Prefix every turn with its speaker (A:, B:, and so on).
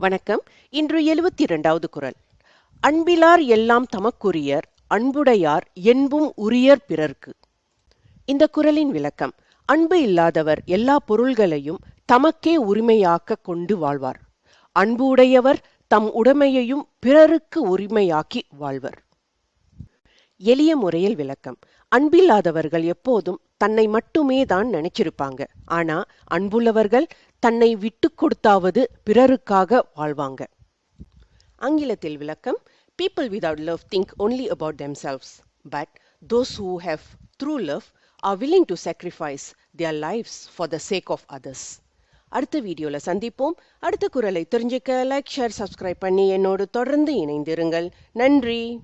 A: வணக்கம். இன்று எழுபத்தி இரண்டாவது குரல். அன்பிலார் எல்லாம் தமக்குரியர் அன்புடையார் என்பும் உரியர் பிறர்க்கு. இந்த குரலின் விளக்கம் அன்பு இல்லாதவர் எல்லா பொருள்களையும் தமக்கே உரிமையாக்க கொண்டு வாழ்வார். அன்பு உடையவர் தம் உடைமையையும் பிறருக்கு உரிமையாக்கி வாழ்வர். எளிய முறையில் விளக்கம். அன்பில்லாதவர்கள் எப்போதும் தன்னை மட்டுமே தான் நினைச்சிருப்பாங்க. ஆனா அன்புள்ளவர்கள் தன்னை விட்டு கொடுத்தாவது பிறருக்காக வாழ்வாங்க. ஆங்கிலத்தில் விளக்கம் people love think think only about themselves but those who have true love are willing to sacrifice their lives for the sake of others அடுத்த வீடியோல சந்திப்போம். அடுத்த குரலை தெரிஞ்சுக்க லைக் ஷேர் சப்ஸ்கிரைப் பண்ணி என்னோடு தொடர்ந்து இணைந்திருங்கள். நன்றி.